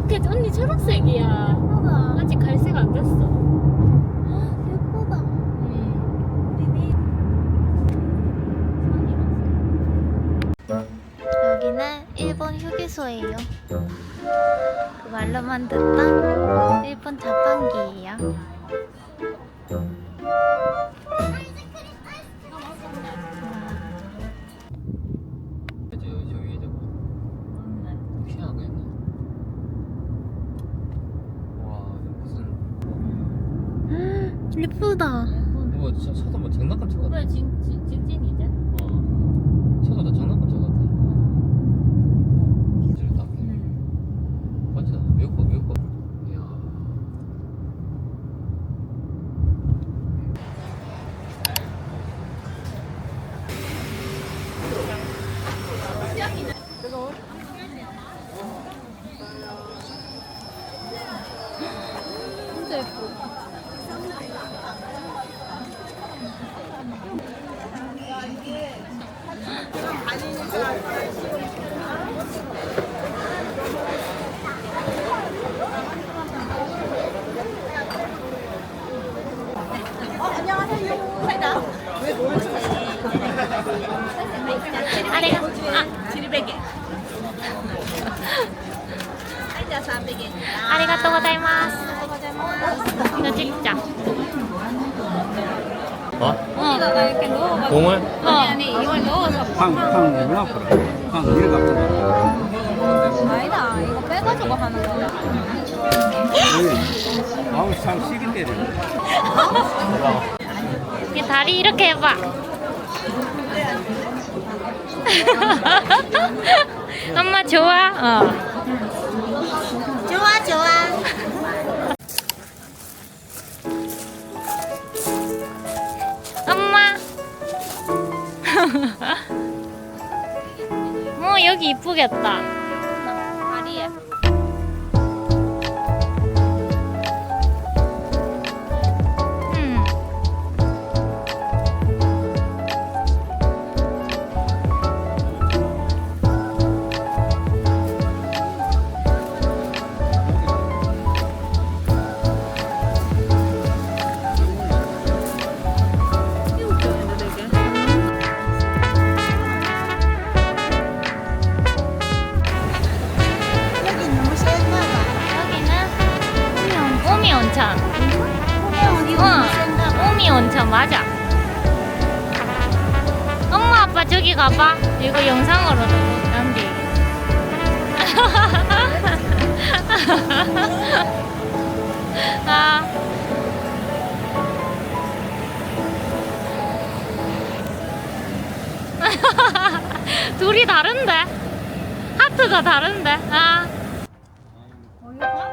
어, 요렇게 언니 초록색이야. 예쁘다. 아직 갈색 안 됐어. 예쁘다. 음. 여기는 일본 휴게소예요. 그 말로만 듣던 일본 자판기예요. 어? 여기다가 이렇게 넣어가지고. 공을? 어. 아니, 아니, 이걸 넣어서. 팡, 팡, 내려놔, 그래. 팡, 이래 갖고. 아니다. 이거 빼가지고 하는 거야. 아우, 참, 시기 때려. 이 다리 이렇게 해봐. 엄마 좋아? 어. 어 여기 이쁘겠다.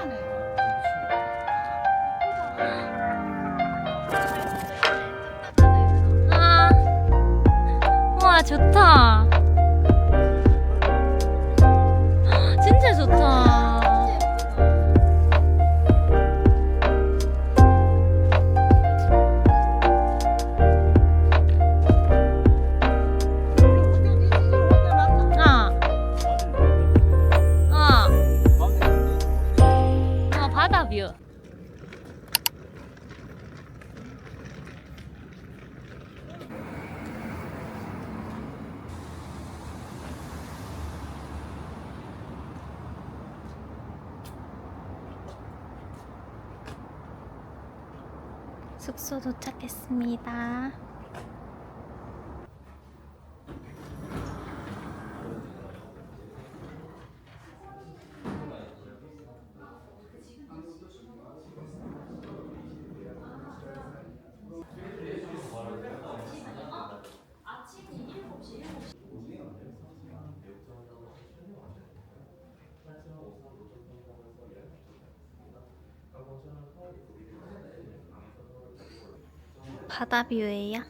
화나네. 아, 와 좋다. 도착했습니다. 바다 뷰예요.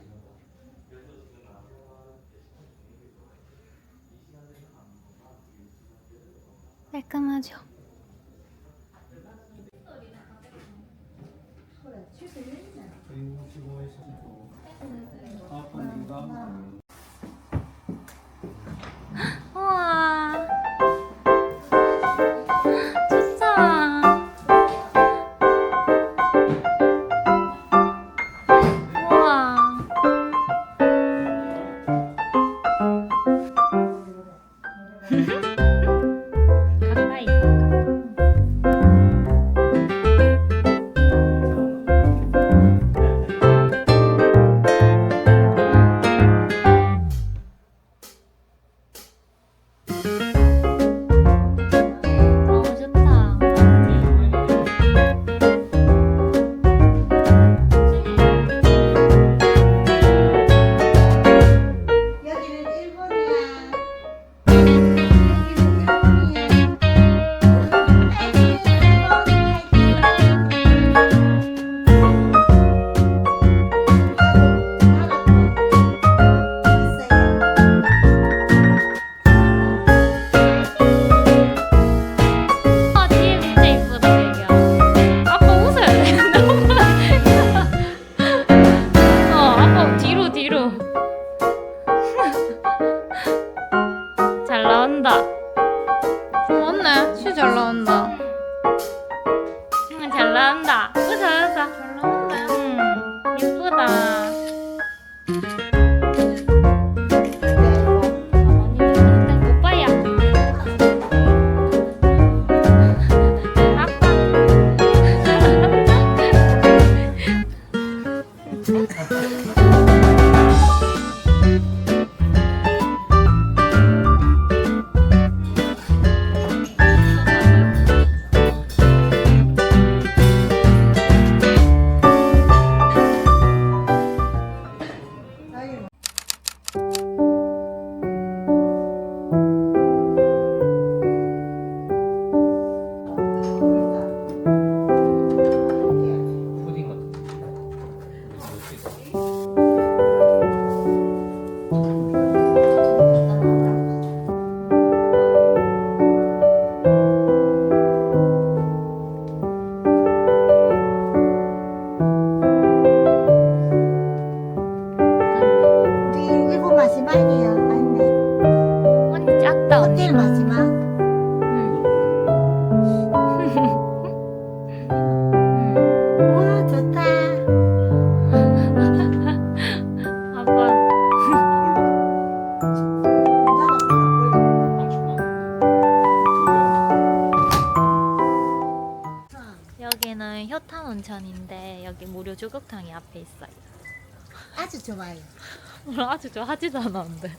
일본 하지도 않았는데.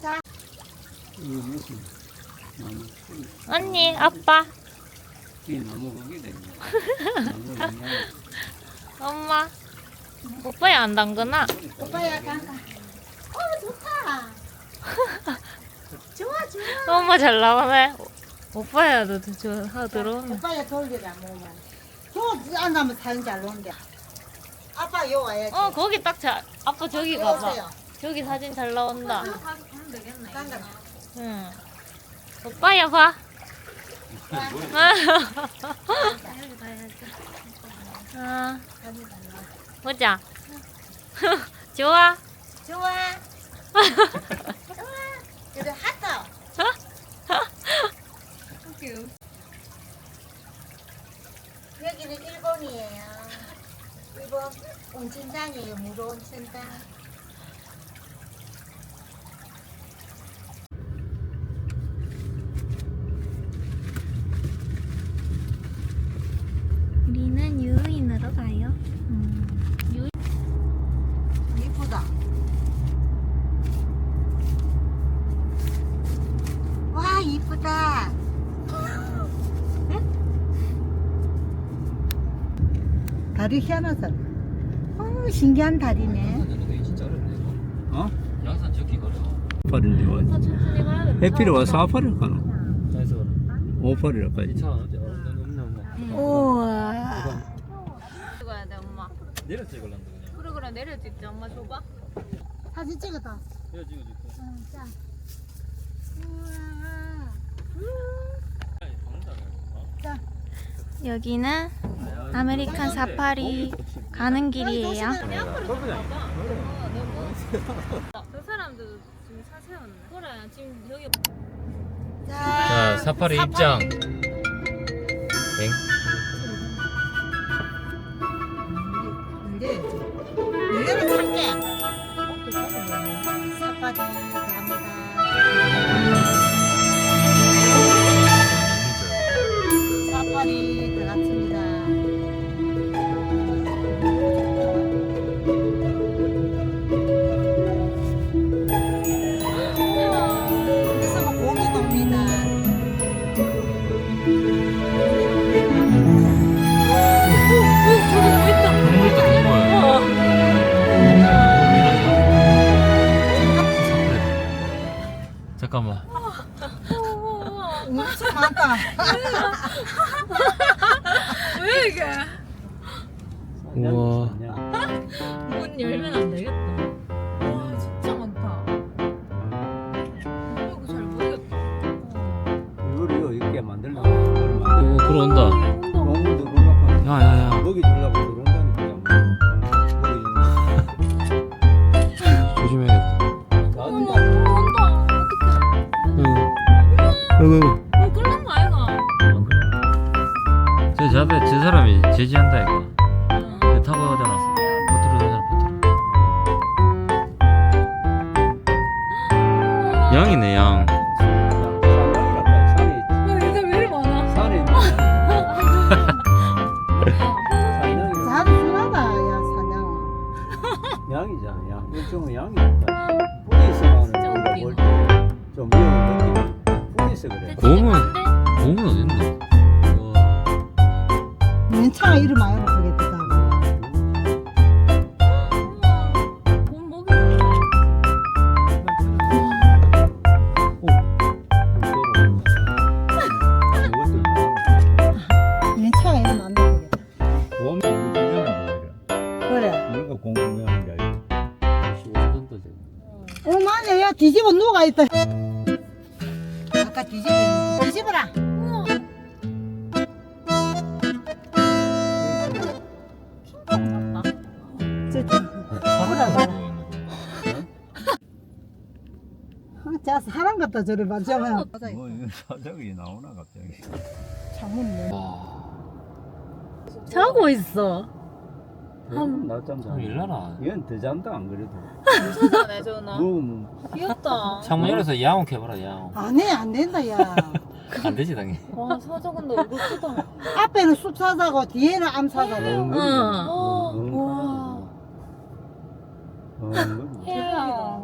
자. 나무 언니, 아빠, 엄마. 오빠야 안 담그나? 오빠야 잠깐. 어 좋다. 좋아 좋아. 엄마 잘 나오네. 오빠야 너도 저 하고 들어오네. 오빠야 돌리라 뭐만. 저안 하면 사진 잘 나온대. 아빠 요 와야지. 어 거기 딱 잘. 아빠 저기 요 가봐. 오세요. 저기 사진 잘 나온다. 응. 오빠야 봐. 아, 보자. 좋아. 좋아. 하트. 여기는 일본이에요. 이번 온천장이에요. 무로 온천장. 우리는 유인으로 가요. 음. 다리 희한하잖아. 어, 신기한 다리네. 이거. 어? 양산 적기 어려워. 8일인데 와. 천천히 가야 돼. 해필이 와 4팔을 가나? 그래서 5팔이라 가야지. 차 어디 없는 없는 없는. 우와. 찍어야 돼 엄마. 내려 찍을란다 그냥. 그래 그래 내려 찍자 엄마 줘봐. 사진 찍었다. 내려 찍어 줄게. 응, 자. 우와. 어? 여기는 아메리칸 사파리 가는 길이에요. 저 사람도 지금 사 세웠네. 그래 지금 여기 자 사파리 입장. 엥? 사파리 갑니다. 잠깐만. 엄청 많다. 왜 이게? 우와. 문 열면 안 되겠다. 와 진짜 많다. 이거 잘 모르겠다. 이거를 이렇게 만들려고. 이걸 만들- 오 들어온다. 자, 사람 같다, 저래 봐. 저면. 뭐 이거 사정이 나오나 갑자기. 창문 뭐. 자고 있어. 한 낮잠 자. 참 일나라. 얘는 더 잔다 안 그래도. 전화네 전화. 누우면 귀엽다. 창문 열어서 야옹 해봐라 야옹. 안 해, 안 된다, 야. 안 되지 당연히. 와 사자 근데 얼굴 크다. 앞에는 숲 사자고, 뒤에는 암 사자고. 응. 와. 해야.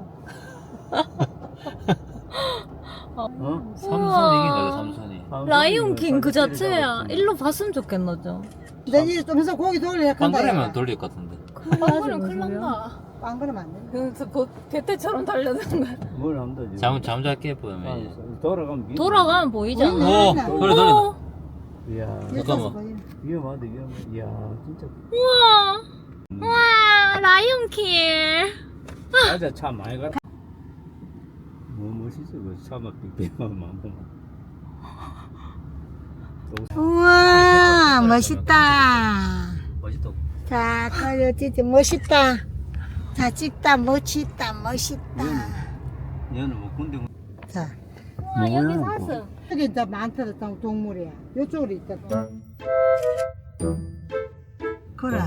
어? 삼손 이긴 거죠 삼손이. 라이온 킹 그 자체야. 일로 봤으면 좋겠노 좀. 내 이제 좀 해서 고기 돌려 간다. 빵그레면 돌릴 것 같은데. 빵그레면 큰일 난다. 빵 그러면 안 돼. 그래서 보- 배때처럼 달려드는 거야. 뭘 한다 지금. 잠 잠잘게 보면. 아, 돌아가면 미. 돌아가면 보이잖아. 오. 그래 돌린다. 이야 잠깐만. 위험하다 위험해. 이야 진짜. 우와. 우와 라이온 킹. 맞아 차 많이 가. 뭐 멋있어 그 차만 빅빅만 보면. 우와, 멋있다. 멋있다. 자, 그래, 진짜 멋있다. 자, 찍다, 멋있다, 멋있다. 얘는 뭐 군대. 자, 와 여기 사슴. 여기 이제 많더라, 동- 동물이야. 이쪽으로 있다. 그래.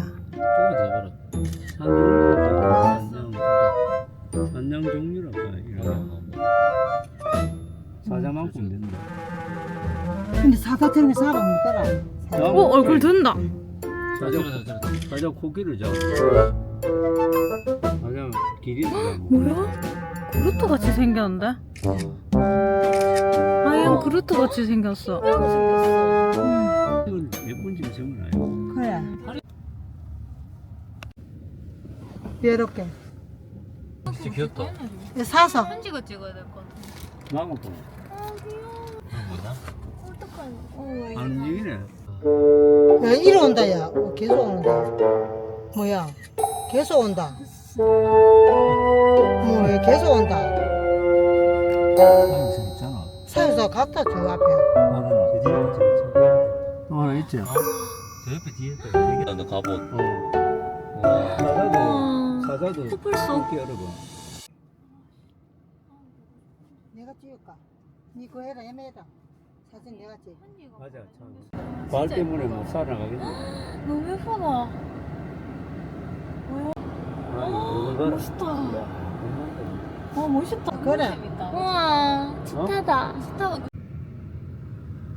더 해봐라. 산종 산양 종류랄까 이런 사자만큼 된다. 근데 사자처럼 사과 먹더라. 사자. 어 얼굴 든다. 사자. 사자 코끼를 잡고. 사자 길이. 뭐야? 그루트 같이 생겼는데? 하얀 그루트 같이 생겼어. 생겼어. 이건 몇 번째 적어놔요. 그래. 이렇게 진짜 귀엽다. 이거 사서 편지가 찍어야 될 것 같아. 마음은 또 이거 뭐냐? 어떡하냐. 안 움직이네. 야, 이리 온다, 야. 어, 계속 온다. 뭐야? 계속 온다. 뭐, 계속 온다. 사무실 있잖아. 사유사 갔다, 저 앞에. 하나 어디야? 또 하나 있지? 저 옆에 뒤에 되게 너 갑옷. 어. 와. 사자도 어. 사자도 코뿔 속. 이렇게 열어봐. 내가 찍을까? 니 그거 해라, 애매해라. 사진 내가 찍. 맞아. 참. 발 때문에 못 살아가겠네. 너무 예쁘다. 아, 이거 멋있다. 봐. 어, 멋있다. 그래. 우와, 짙하다. 짙하다.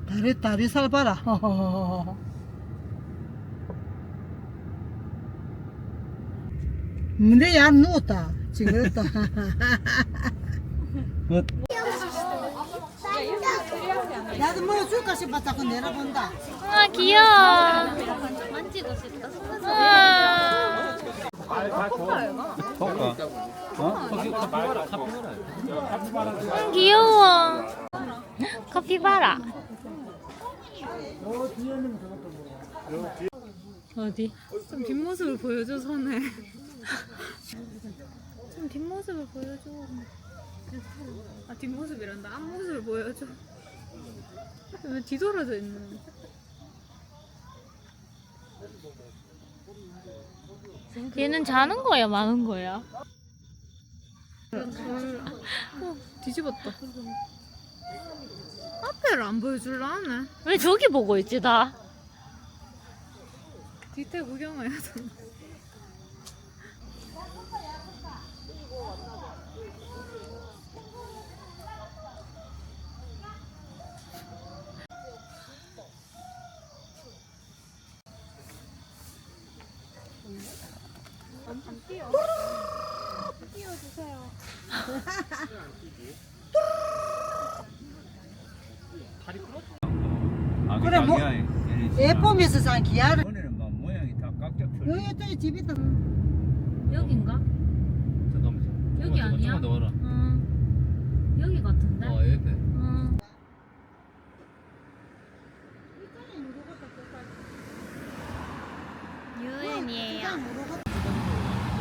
다리, 다리 살 봐라. 근데 야 누웠다. 지금 그랬다. 끝. 나도 뭐 줄까 싶어 자꾸 내려본다. 우와, 귀여워. 만지고 싶다. 우와. 어? 음, 귀여워. 커피바라. 어디? 좀 뒷모습을 보여줘 선에. 좀 뒷모습을 보여줘. 아 뒷모습이란다. 앞모습을 보여줘. 왜 뒤돌아져 있는? 얘는 자는 거야, 마는 거야? 어, 뒤집었다. 앞에를 안 보여줄라 하네. 왜 저기 보고 있지, 나? 뒤태 구경해야 돼. 그래, 뭐- 예쁨에서 산 기아를. 이번에는 막 모양이 다 펴. 여기 또 집이 있다. 여긴가? 잠깐만. 여기 조금만 더, 아니야? 조금만 더 와라. 응. 여기 같은데? 어 옆에. 응. 유은이에요.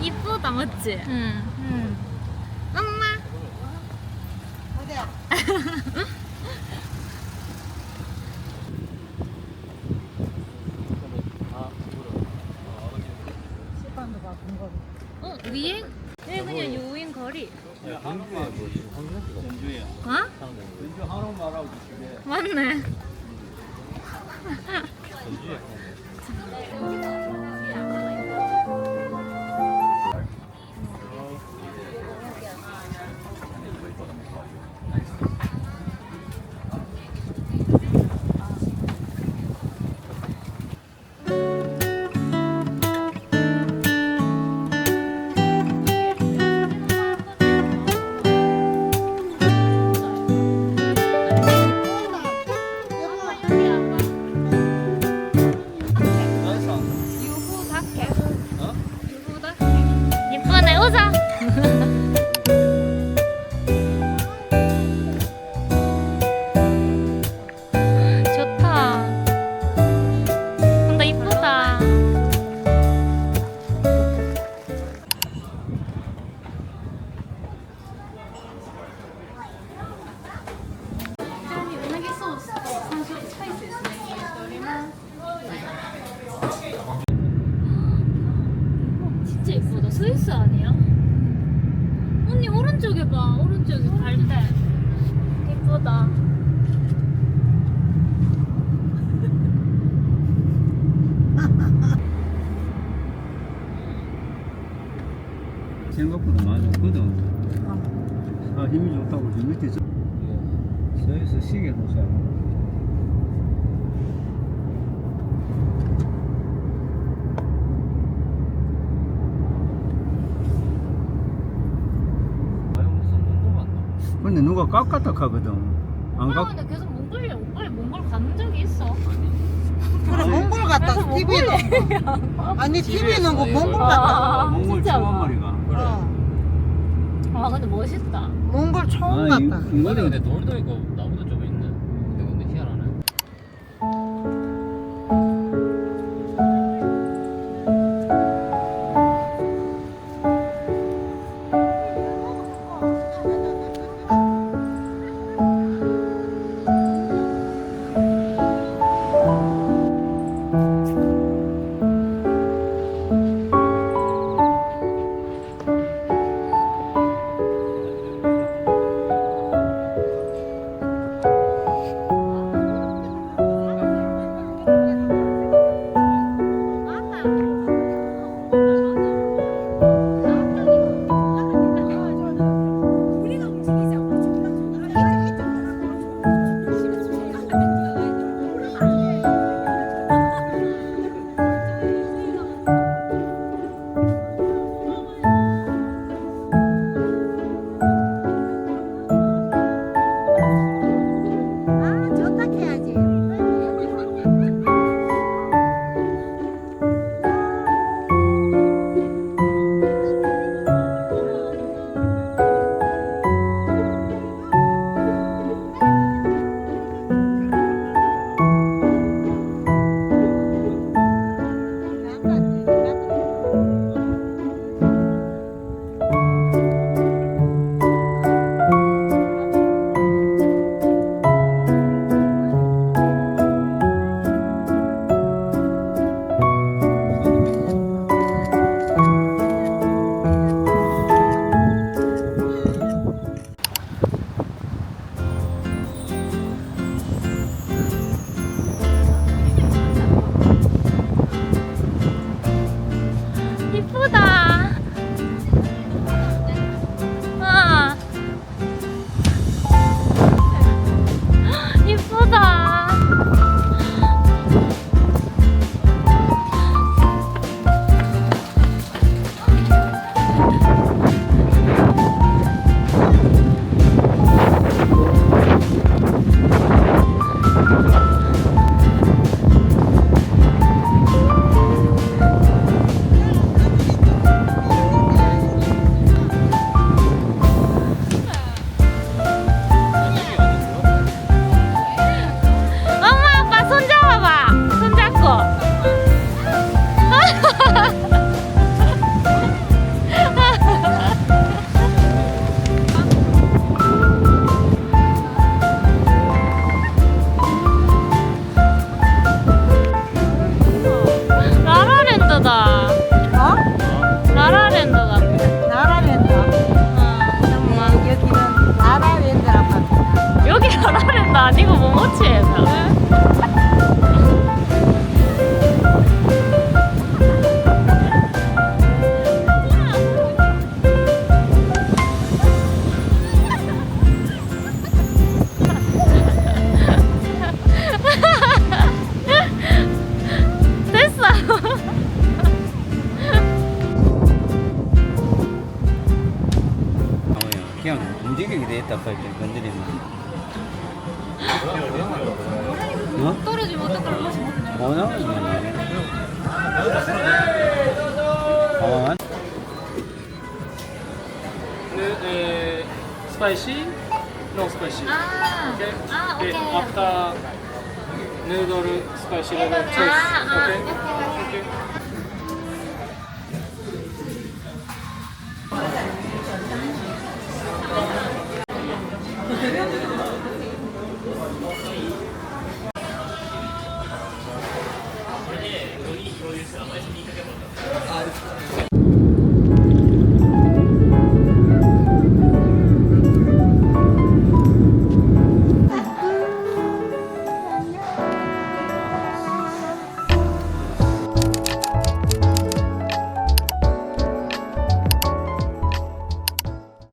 이쁘다, 맞지? 응. 응. 엄마. 어디야? 식빵도 봐, 군거 어, 위에? 여기 그냥 유인 거리. 야, 광주에 뭐 황산지가 전주에. 어? 전주 한옥 말하고 집에 맞네. 여기서 시계 보세요. 근데 누가 깎았다카거든 안 깎. 근데 계속 몽골 몽골 몽골 간 적이 있어. 그래 몽골 갔다 TV로. 아니 TV는 몽골 갔다. 몽골 주머머리가. 와 근데 멋있다 몽골 처음 아, 갔다. 이, 이거는 근데 돌도 있고 で、えー、スパイシー、ノースパイシー。で、アフター、ヌードル、スパイシーレベ。ー。